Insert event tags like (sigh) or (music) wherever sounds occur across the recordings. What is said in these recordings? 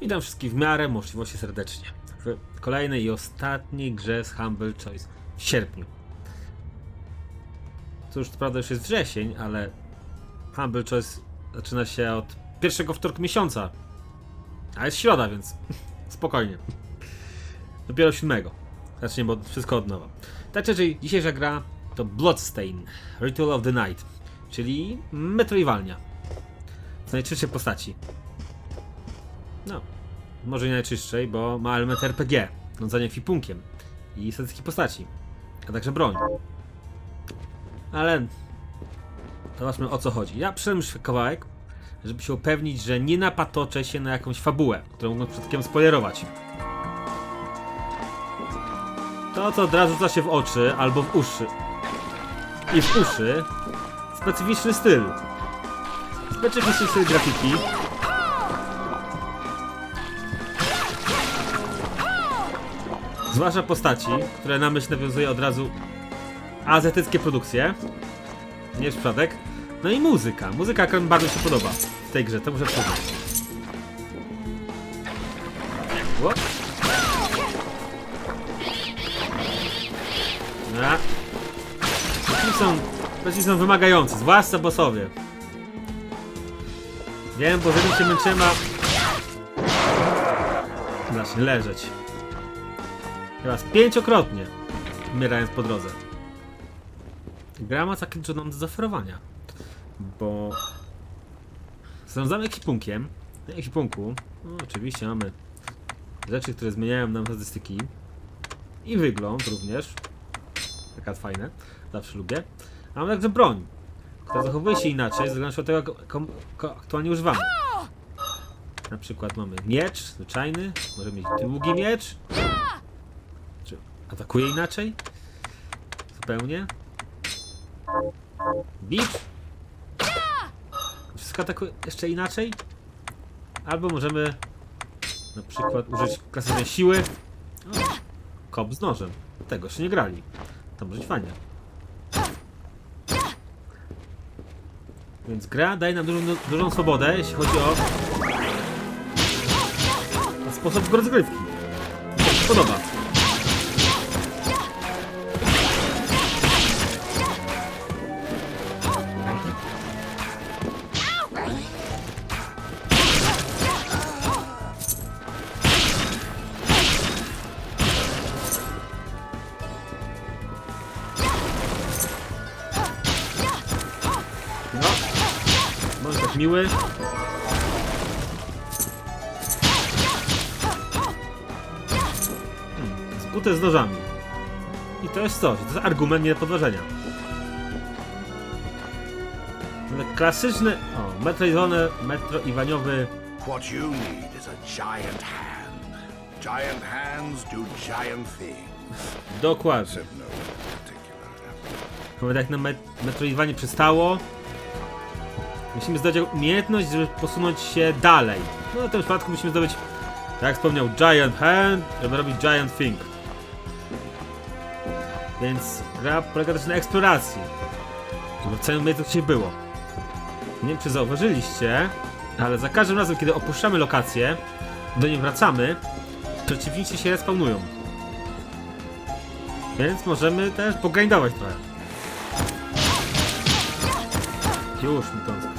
Witam wszystkich w miarę możliwości serdecznie. W kolejnej i ostatniej grze z Humble Choice w sierpniu. Cóż, to prawda już jest wrzesień, ale Humble Choice zaczyna się od pierwszego wtorku miesiąca. A jest środa, więc spokojnie. Dopiero siódmego. Zacznie, bo wszystko od nowa. Tak czy inaczej, dzisiejsza gra to Bloodstain Ritual of the Night, czyli Metroidvania. W najczystszej postaci. No, może nie najczystszej, bo ma element RPG, wiązanie kwipunkiem i statystyki postaci, a także broń. Ale zobaczmy o co chodzi. Ja przyszedłem już kawałek, żeby się upewnić, że nie napatoczę się na jakąś fabułę, którą mogę przypadkiem spoilerować. To, co od razu rzuca się w oczy albo w uszy i w uszy, specyficzny styl. Specyficzny styl grafiki. Zwłaszcza postaci, które na myśl nawiązuje od razu azjatyckie produkcje. Nie przypadek. No i muzyka. Muzyka akurat mi bardzo się podoba w tej grze, to muszę przyznać. Dobra. Są, są wymagający, zwłaszcza bossowie. Wiem, bo zanim się męczyłem, a... Leżeć. Chyba z pięciokrotnie umierając po drodze. Gra ma takie trudną do zaoferowania, bo zarządzamy ekwipunkiem. Na ekwipunku no, oczywiście mamy rzeczy, które zmieniają nam statystyki i wygląd również. Taka fajne, zawsze lubię. A mamy także broń, która zachowuje się inaczej, ze względu na to, jak aktualnie używamy. Na przykład mamy miecz zwyczajny, możemy mieć długi miecz, atakuje inaczej? Zupełnie? Bicz? Wszystko atakuje jeszcze inaczej? Albo możemy na przykład użyć klasycznej siły. O, kop z nożem. Tego jeszcze nie grali. To może być fajnie. Więc gra daje nam dużą, dużą swobodę, jeśli chodzi o o sposób rozgrywki. Mi się podoba. Miły. Hmm, z nożami. I to jest coś, to jest argument nie do podważenia. Ale Klasyczny, o, metroidvany, metroiwaniowy, What you need is a giant hand. Giant hands do giant things. dokładnie. No particular. Chyba jak na met metroidwanie przystało, musimy zdobyć umiejętność, żeby posunąć się dalej. No w tym przypadku musimy zdobyć, tak jak wspomniał, Giant Hand, żeby robić Giant Thing. Więc gra polega też na eksploracji. Żeby w całym umiejętności było. Nie wiem, czy zauważyliście, ale za każdym razem, kiedy opuszczamy lokację, do niej wracamy, przeciwnicy się respawnują. Więc możemy też pogrindować trochę. Już mi to.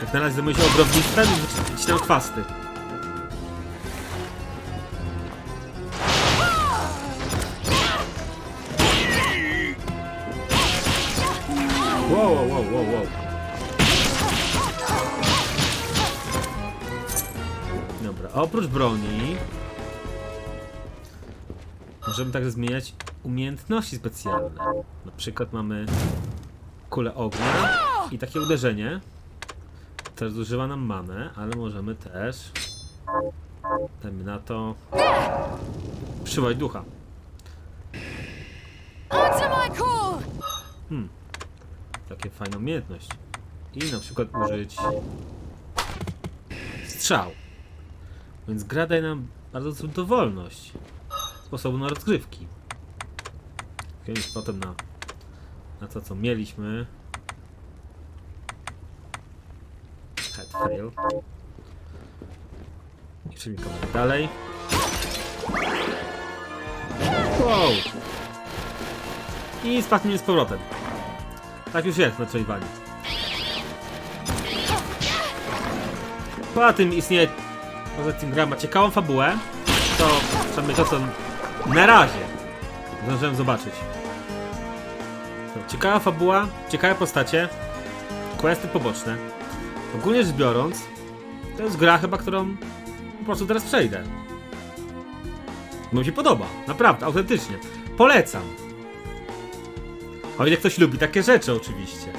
Jak na razie zajmuję się obrobnictwem i wycinam chwasty. Wow, wow, wow, wow, wow. Dobra, a oprócz broni możemy także zmieniać umiejętności specjalne. Na przykład mamy kulę ognia i takie uderzenie. Też zużywa nam manę, ale możemy też dajmy na to przywołać ducha. Call! Takie fajną umiejętność. I na przykład użyć strzał. Więc gra daje nam bardzo dużą dowolność sposobu na rozgrywki. Więc potem na, na to, co mieliśmy. Fail. Kawałek dalej. Wow. I spadnie z powrotem. Tak już jest, Metroid wali. Poza tym istnieje... Poza tym gra ma ciekawą fabułę. To przynajmniej to, co na razie zdążyłem zobaczyć. To ciekawa fabuła, ciekawe postacie, questy poboczne. Ogólnie rzecz biorąc, to jest gra chyba, którą po prostu teraz przejdę. Bo mi się podoba, naprawdę, autentycznie. Polecam. O ile ktoś lubi takie rzeczy, oczywiście.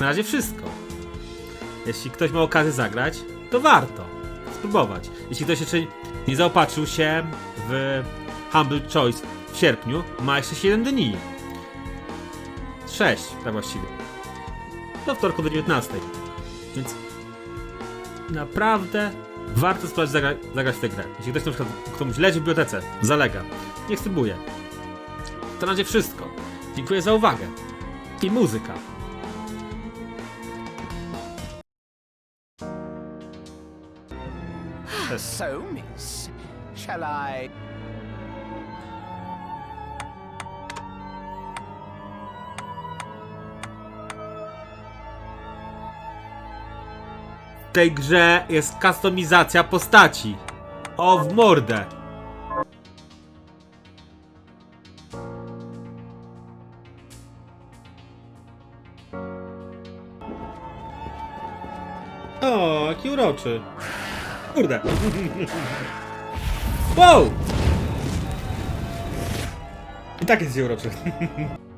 Na razie wszystko. Jeśli ktoś ma okazję zagrać, to warto spróbować. Jeśli ktoś jeszcze nie zaopatrzył się w Humble Choice w sierpniu, ma jeszcze 7 dni. 6, tak właściwie. Do wtorku do 19. Więc naprawdę warto spróbować zagra zagrać tę grę. Jeśli ktoś na przykład komuś leży w bibliotece, zalega, niech spróbuje. To na razie wszystko. Dziękuję za uwagę. I muzyka. So, miss, shall I? Tej grze jest kustomizacja postaci. O, w mordę. O, jaki uroczy. Kurde. Wow! I tak jest uroczy. (laughs)